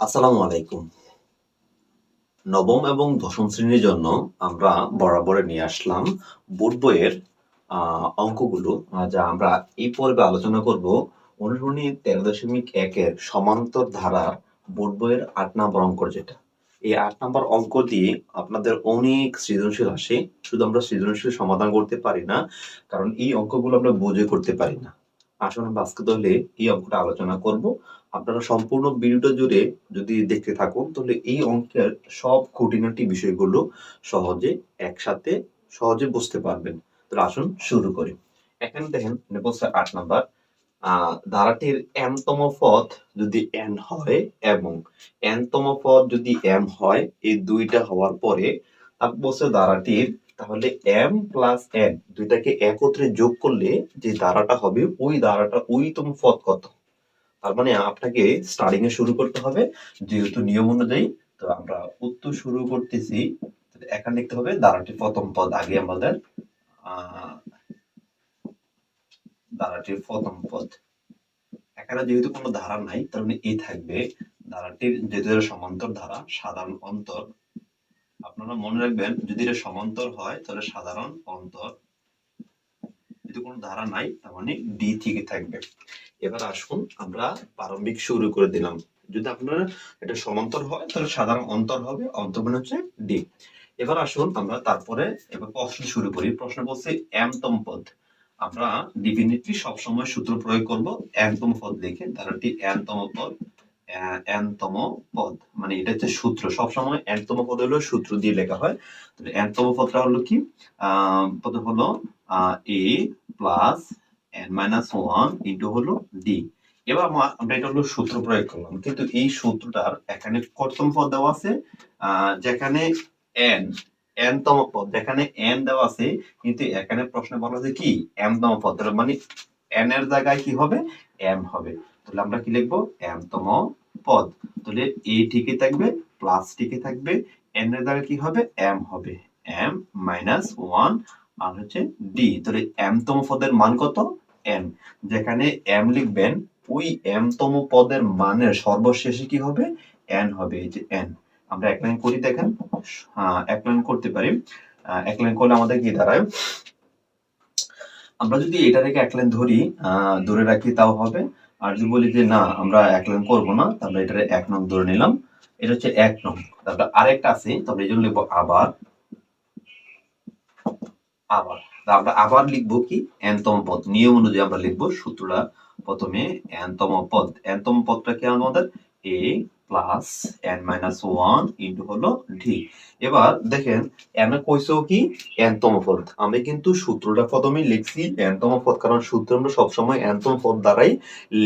আসসালামু আলাইকুম। নবম এবং দশম শ্রেণির জন্য আমরা বরাবরে নিয়ে আসলাম বোর্ড বইয়ের অঙ্কগুলো যা আমরা এই পর্বে আলোচনা করব অনুশীলনী তেরো দশমিক একের সমান্তর ধারার বোর্ড বইয়ের আট নম্বর অঙ্ক যেটা। এই আট নম্বর অঙ্ক দিয়ে আপনাদের অনেক সৃজনশীল আসে, শুধু আমরা সৃজনশীল সমাধান করতে পারি না, কারণ এই অঙ্কগুলো আমরা বুঝে করতে পারি না। আসলে আমরা আজকে তাহলে এই অঙ্কটা আলোচনা করব। আপনারা সম্পূর্ণ ভিডিওটা জুড়ে যদি দেখতে থাকুন, তাহলে এই অঙ্কের সব খুঁটিনাটি বিষয়গুলো সহজে একসাথে সহজে বুঝতে পারবেন। তাহলে আসুন শুরু করি। এখানে দেখেন বলছে আট নাম্বার। ধারাটির এম তম পদ যদি এন হয় এবং এন তম পদ যদি এম হয়, এই দুইটা হওয়ার পরে বলছে ধারাটির, তাহলে এম প্লাস এন দুইটাকে একত্রে যোগ করলে যে ধারাটা হবে, ওই ধারাটা ওই তম পদ কত? তার মানে আপনাকে স্টার্টিং এ শুরু করতে হবে যেহেতু নিয়ম অনুযায়ী তো আমরা উত্তর শুরু করতেছি এখানে লিখতে হবে ধারাটির প্রথম পদ আগে আমাদের আহ, ধারাটির প্রথম পদ। এখানে যেহেতু কোনো ধারা নাই তার মানে এই থাকবে ধারাটির যেহেতু সমান্তর ধারা সাধারণ অন্তর। আপনারা মনে রাখবেন যদি এটা সমান্তর হয় তাহলে সাধারণ অন্তর। যদি কোনো ধারা নাই তার মানে ডি থেকে থাকবে। এবার আসুন আমরা প্রারম্ভিক শুরু করে দিলাম। যদি আপনার এটা সমান্তর হয়, তাহলে সাধারণ অন্তর হবে অন্তর মানে হচ্ছে ডি এবার আসুন আমরা তারপরে এবার প্রশ্ন শুরু করি। প্রশ্ন বলছে এম তম পদ। আমরা ডিফিনিটলি সবসময় সূত্র প্রয়োগ করব এম তম পদ লিখে ধারাটি এম তম পদ এন তম পদ। মানে এটা হচ্ছে সূত্র। সবসময় এন তম পদ হলো সূত্র দিয়ে লেখা হয়। এন তম পদটা হলো কি? পদ হলো A plus N minus one into হলো ডি এবার আমা- আমরা এটা হলো সূত্র প্রয়োগ করলাম, কিন্তু এই সূত্রটার এখানে কতম পদ দেওয়া আছে যেখানে এন এন তম পদ, যেখানে এন দেওয়া আছে, কিন্তু এখানে প্রশ্ন বলা আছে কি এম তম পদ মানে এন এর জায়গায় কি হবে এম হবে। তাহলে আমরা কি লিখব এম তম পদ। তাহলে এ ঠিকই থাকবে প্লাস ঠিকই থাকবে এন এর জায়গায় কি হবে এম হবে। এম মাইনাস ওয়ান আর হচ্ছে ডি তাহলে এম তম পদের মান কত? এম যেখানে এম লিখবেন ওই এম তম পদের মানের সর্বশেষে কি হবে? এন হবে এই যে এন আমরা এক লাইন করি দেখেন। হ্যাঁ, এক লাইন করতে পারি। এক লাইন করলে আমাদের কি দাঁড়ায়? আমরা যদি এটা থেকে এক লাইন ধরি ধরে রাখি তাও হবে। আর যদি বলি যে না আমরা এক লাইন করব না তাহলে এটা এক নং ধরে নিলাম। এটা হচ্ছে এক নং। তারপরে আরেকটা আছে তবে এই জন্য লিখব আবার। আবার আমরা আবার লিখব কি এনতম পদ নিয়ম অনুযায়ী আমরা লিখব সূত্রটা প্রথমে এনতম পদ এনতম পদটা কি আমাদের A plus N minus one into হলো ডি এবার দেখেন এন কইছেও কি এনতম পদ আমি কিন্তু সূত্রটা প্রথমে লিখছি এনতম পদ কারণ সূত্র আমরা সবসময় এনতম পদ দ্বারাই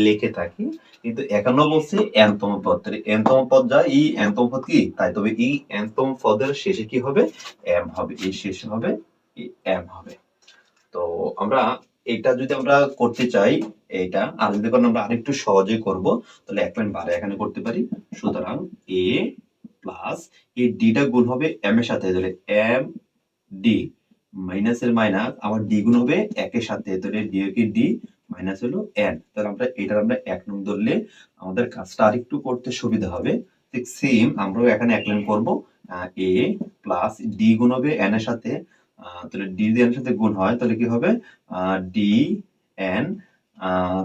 লিখে থাকি কিন্তু এখানে বলছে এনতম পদ এনতম পদ যা এই এনতম পদ কি তাই তবে এই এনতম পদের শেষে কি হবে এম হবে এই শেষে হবে এম হবে। তো আমরা এটা যদি আমরা করতে চাই এটা আর যদি আমরা আরেকটু সহজে করব, তাহলে এক লাইন বারে এখানে করতে পারি। সুতরাং এ প্লাস এই ডিটা গুণ হবে এম এর সাথে। তাহলে এম ডি মাইনাস এর মাইনাস আবার ডি গুণ হবে একের সাথে। তাহলে ডি কে ডি মাইনাস হলো এন তাহলে আমরা এটার আমরা এক নং ধরলে আমাদের কাজটা আরেকটু করতে সুবিধা হবে। ঠিক সেম আমরাও এখানে এক লাইন করব। এ প্লাস ডি গুণ হবে এন এর সাথে। তাহলে ডি এর সাথে গুণ হয়, তাহলে কি হবে? ডি এন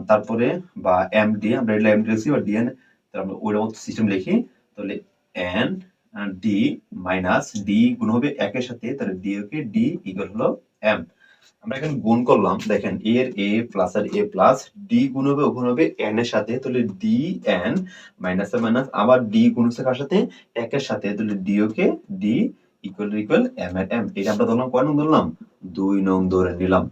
তারপরে বা এম ডি আমরা এটা এম ডি লিখছি বা ডি এন আমরা ওই রকম সিস্টেম লিখি, তাহলে এন ডি মাইনাস ডি গুণ হবে একের সাথে, তাহলে ডি ওকে ডি ইকুয়াল হলো এম আমরা এখানে গুণ করলাম, দেখেন এ এর এ প্লাস আর এ প্লাস ডি গুণ হবে গুণ হবে এন এর সাথে, তাহলে ডি এন মাইনাস মাইনাস আবার ডি গুণ হচ্ছে কার সাথে? একের সাথে, তাহলে D okay D equal equal M এর এম এটা আমরা ধরলাম, কয় নং ধরলাম? দুই নং ধরে নিলাম।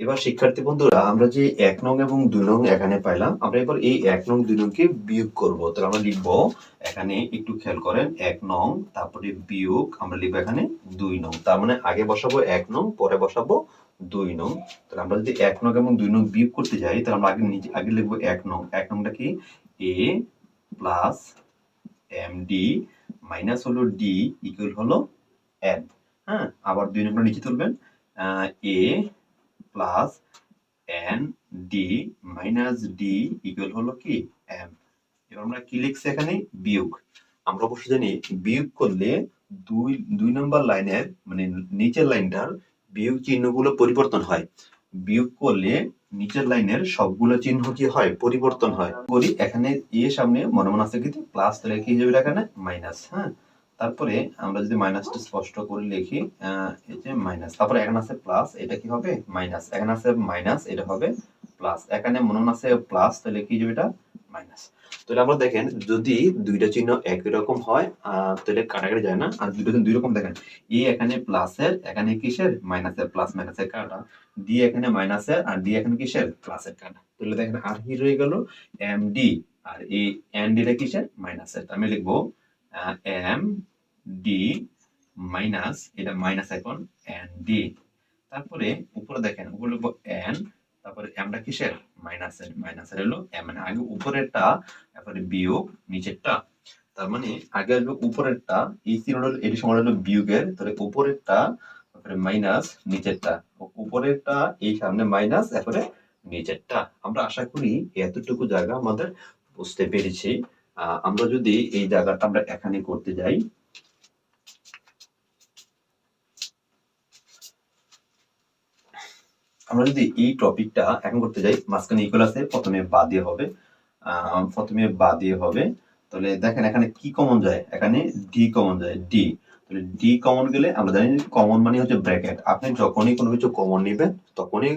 এবার শিক্ষার্থী বন্ধুরা, আমরা যে এক নং এবং দুই নং এখানে পাইলাম, আমরা এবার এই এক নং, দুই নংকে বিয়োগ করব। তাহলে আমরা লিখব, এখানে একটু খেয়াল করেন, এক নং, তারপরে বিয়োগ, আমরা লিখব এখানে দুই নং। তার মানে আগে বসাবো এক নং, পরে বসাবো দুই নং। তাহলে আমরা যদি এক নং এবং দুই নং বিয়োগ করতে যাই, তাহলে আমরা আগে নিজে আগে লিখব এক নং। এক নংটা কি? A plus M D minus হলো ডি ইকুয়াল হলো এন হ্যাঁ আবার দুই নম্বর নিচে তুলবেন A plus N D minus D equal হলো কি? এম এবার আমরা কি লিখছি এখানে? বিয়োগ। আমরা অবশ্যই জানি বিয়োগ করলে দুই দুই নম্বর লাইনের মানে নিচের লাইনটার বিয়োগ চিহ্নগুলো পরিবর্তন হয়। বিয়োগ করলে নিচের লাইনের সবগুলো চিহ্ন কি হয়? পরিবর্তন হয়। করি, এখানে এ সামনে মনে মনে আছে কিন্তু প্লাস তাহলে কি যাবে এখানে? মাইনাস হ্যাঁ। তারপরে আমরা যদি মাইনাসটা স্পষ্ট করে লিখি এই যে মাইনাস, তারপরে এখানে আছে প্লাস এটা কি হবে? মাইনাস। এখানে আছে মাইনাস, এটা হবে প্লাস এখানে মনে আছে প্লাস তাহলে কি যাবে এটা? মাইনাস। তাহলে আমরা দেখেন, যদি দুইটা চিহ্ন একই রকম হয় তাহলে কাটাকাটি যায় না। আর দুইটা চিহ্ন দুই রকম দেখেন। এ এখানে প্লাসের এখানে কিসের? মাইনাসের প্লাস মাইনাসের কাটা। ডি এখানে মাইনাসের, আর ডি এখানে কিসের? প্লাসের কাটা। তাহলে দেখেন আর কি রয়ে গেল এম ডি আর এই এন ডি টা কিসের? মাইনাসের। আমি লিখব এম ডি মাইনাস, এটা মাইনাস এখন এন ডি। তারপরে উপরে দেখেন, উপরে লিখব এন, তারপরে এমটা কিসের? মাইনাসের মাইনাসের হলো এম মানে আগে উপরেরটা, তারপরে বিয়োগ, নিচেরটা। তার মানে আগে আসবে উপরেরটা, এই চিহ্নটা এটি সমান হলো বিয়োগের, তাহলে উপরেরটা, তারপরে মাইনাস, নিচেরটা। উপরেরটা, এই সামনে মাইনাস, তারপরে নিচেরটা। আমরা আশা করি এতটুকু জায়গা আমাদের বুঝতে পেরেছি। আমরা যদি এই জায়গাটা আমরা এখানে করতে যাই, আমরা যদি এই টপিকটা এখন করতে যাই, মাঝখানে ইকুয়াল আছে, প্রথমে বাদ দিয়ে হবে প্রথমে বা দিয়ে হবে। তাহলে দেখেন এখানে কি কমন যায়? এখানে ডি কমন যায় ডি তাহলে ডি কমন গেলে আমরা জানি কমন মানে হচ্ছে ব্র্যাকেট আপনি যখনই কোনো কিছু কমন নেবেন, তখনই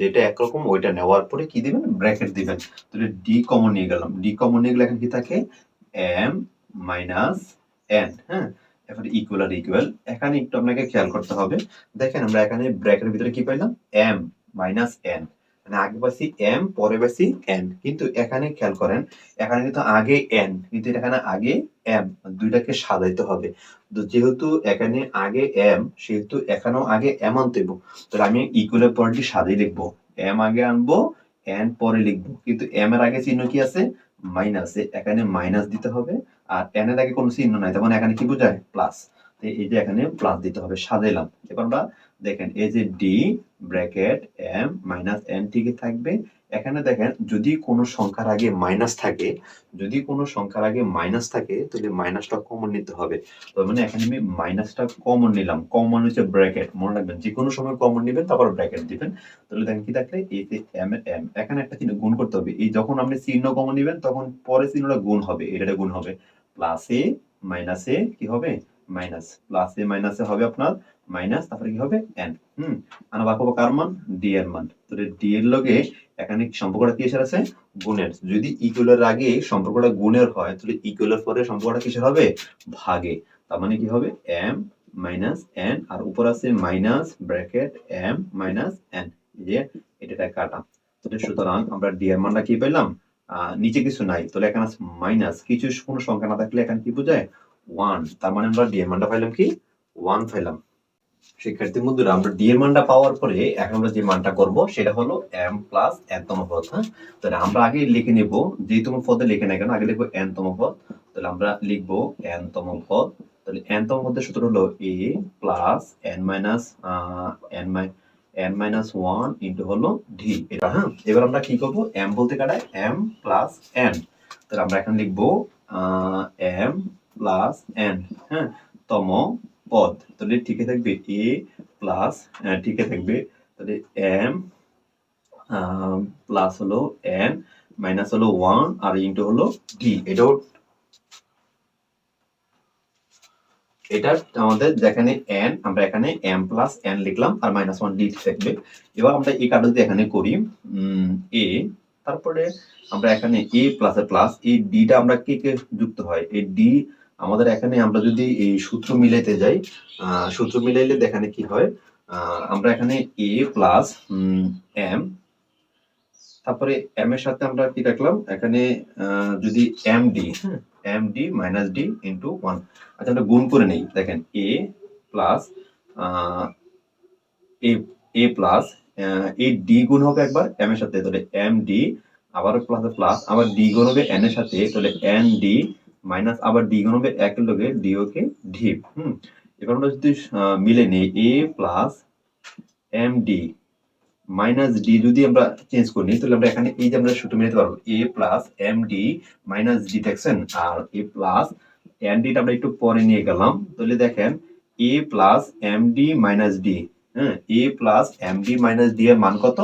যেটা একরকম ওইটা নেওয়ার পরে কি দিবেন? ব্র্যাকেট দিবেন। তাহলে ডি কমন নিয়ে গেলাম। ডি কমন নিয়ে গেলে এখানে কি থাকে? এম মাইনাস এন হ্যাঁ? এরপরে ইকুয়াল আর ইকুয়াল এখানে একটু আপনাকে খেয়াল করতে হবে। দেখেন আমরা এখানে ব্র্যাকেটের ভিতরে কি পাইলাম? এম মাইনাস এন মানে আগে পাইছি এম পরে পাইছি এন কিন্তু এখানে খেয়াল করেন, এখানে কিন্তু আগে এন কিন্তু এখানে আগে এম দুইটাকে সাজাইতে হবে। তো যেহেতু এখানে আগে এম সেহেতু এখানেও আগে এম আনতে তাহলে আমি ইকুয়ালের পরেরটি সাজিয়ে লিখব। এম আগে আনব এন পরে লিখব। কিন্তু এম এর আগে চিহ্ন কি আছে? মাইনাসে এখানে মাইনাস দিতে হবে। আর এন এর আগে কোনো চিহ্ন নাই। তখন এখানে কি বোঝায়? প্লাস এই যে এখানে প্লাস দিতে হবে, সাজাইলাম। এবার আমরা দেখেন, এই যে D bracket M minus N ঠিকই থাকবে। এখানে দেখেন, যদি কোনো সংখ্যার আগে মাইনাস থাকে, যদি কোনো সংখ্যার আগে মাইনাস থাকে, তাহলে মাইনাসটা কমন নিতে হবে। তার মানে এখানে আমি মাইনাসটা কমন নিলাম। কমন হচ্ছে ব্র্যাকেট মনে রাখবেন যে কোনো সময় কমন নেবেন, তারপর ব্র্যাকেট দিবেন। তাহলে দেখেন কি থাকলে যে এম এর এম এখানে একটা চিহ্ন গুণ করতে হবে। এই যখন আপনি চিহ্ন কমন নেবেন, তখন পরে চিহ্নটা গুণ হবে এটা গুণ হবে। প্লাসে মাইনাসে কি হবে? মাইনাস প্লাসে মাইনাসে হবে আপনার মাইনাস তারপরে কি হবে? এন হুম? আমরা বাকি কার মান? ডি এর মান। তাহলে ডি এর লগে এখানে সম্পর্কটা কি এসে গুণের। যদি ইকুয়ালের আগে সম্পর্কটা গুণের হয়, তাহলে ইকুয়ালের পরে সম্পর্কটা কিসের হবে? ভাগে। তার মানে কি হবে? এম মাইনাস এন আর উপর আছে minus bracket M minus N যে এটা কাটা। তাহলে সুতরাং আমরা ডি এর মানটা কি পেলাম? নিচে কিছু নাই। তাহলে এখানে মাইনাস কিছু কোনো সংখ্যা না থাকলে এখানে কি বোঝায়? ওয়ান তার মানে আমরা ডি এর মানটা পাইলাম কি? ওয়ান পাইলাম। শিক্ষার্থী বন্ধুরা, আমরা ডি এর মানটা পাওয়ার পরে এখন আমরা যে মানটা করব, সেটা হলো এম প্লাস এন তম পদ হ্যাঁ? তাহলে আমরা আগে লিখে নেব যে তম পদে লিখে না কেন, আগে লিখব এন তম পদ। তাহলে আমরা লিখব এন তম পদ। তাহলে এন তম পদের সূত্র হলো a plus n minus n my n minus one into হলো ডি এটা হ্যাঁ? এবার আমরা কি করব? এম বলতে কাটায় এম প্লাস এন তাহলে আমরা এখন লিখব এম প্লাস এন হ্যাঁ তম পদ। তাহলে ঠিকই থাকবে এ প্লাস ঠিকই থাকবে। তাহলে এম প্লাস হলো এন মাইনাস হলো ওয়ান আর ইন্টু হলো ডি এটাও এটা আমাদের যেখানে এন আমরা এখানে এম প্লাস এন লিখলাম, আর মাইনাস ওয়ান ডি থাকবে। এবার আমরা এই কার্ড এখানে করি এ তারপরে আমরা এখানে এ প্লাস প্লাস এই ডিটা আমরা কে কে যুক্ত হয়? এই ডি আমাদের এখানে আমরা যদি এই সূত্র মিলাইতে যাই সূত্র মিলাইলে এখানে কি হয়? আমরা এখানে এ প্লাস এম তারপরে এম এর সাথে আমরা কি রাখলাম? এখানে যদি m d m d minus d into one আচ্ছা আমরা গুণ করে নেই। দেখেন এ প্লাস এ প্লাস এই ডি গুণ হবে একবার এম এর সাথে, তাহলে এম ডি আবার প্লাস প্লাস আবার ডি গুণ হবে এন এর সাথে, তাহলে এন ডি মাইনাস, আবার ডি গুণ হবে একের লগে ডি ওকে ডি হুম? এবার আমরা যদি মিলে নিই a plus m d minus d যদি আমরা চেঞ্জ করি তাহলে আমরা এখানে এই যে আমরা সূত্র মিলাতে পারব a plus m d minus d দেখছেন? আর এ প্লাস এন ডিটা আমরা একটু পরে নিয়ে গেলাম, তাহলে দেখেন a plus m d minus d হ্যাঁ a plus m d minus d এর মান কত?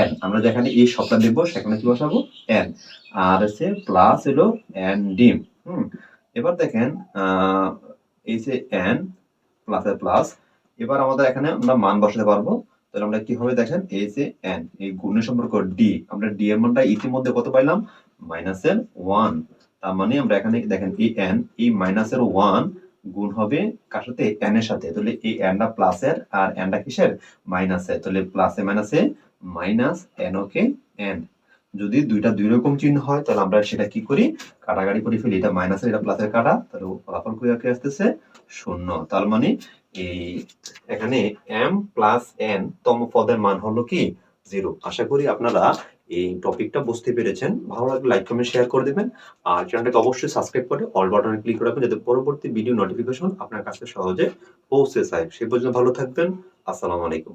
এন আমরা যেখানে এই সবটা দেখব সেখানে কি বসাবো? এন আর হচ্ছে প্লাস হলো এন ডি হুম, এবার দেখেন এই যে এন প্লাস প্লাস এবার আমাদের এখানে আমরা মান বসাতে পারব। তাহলে আমরা কি হবে দেখেন, এই এন এই গুণের সম্পর্ক ডি আমরা ডি এর মানটা ইতিমধ্যে কত পাইলাম? মাইনাসের ওয়ান তার মানে আমরা এখানে দেখেন, এই এন এই মাইনাসের ওয়ান গুণ হবে কার সাথে? এন এর সাথে। তাহলে এই এনটা প্লাসের আর এনটা কিসের? মাইনাসের তাহলে প্লাসে মাইনাসে মাইনাস এন ওকে এন যদি দুইটা দুই রকম চিহ্ন হয়, তাহলে আমরা সেটা কি করি? কাটাকাটি করে ফেলি। এটা মাইনাসের এটা প্লাসের কাটা। তাহলে ফলাফল কি আসতেছে? শূন্য। তার মানে এই এখানে এম প্লাস এন তম পদের মান হলো কি? জিরো আশা করি আপনারা এই টপিকটা বুঝতে পেরেছেন। ভালো লাগলে লাইক কমেন্ট শেয়ার করে দেবেন। আর চ্যানেলটাকে অবশ্যই সাবস্ক্রাইব করে অল বাটনে ক্লিক করে রাখবেন যাতে পরবর্তী ভিডিও নোটিফিকেশন আপনার কাছে সহজে পৌঁছে যায়। সে পর্যন্ত ভালো থাকবেন। আসসালামু আলাইকুম।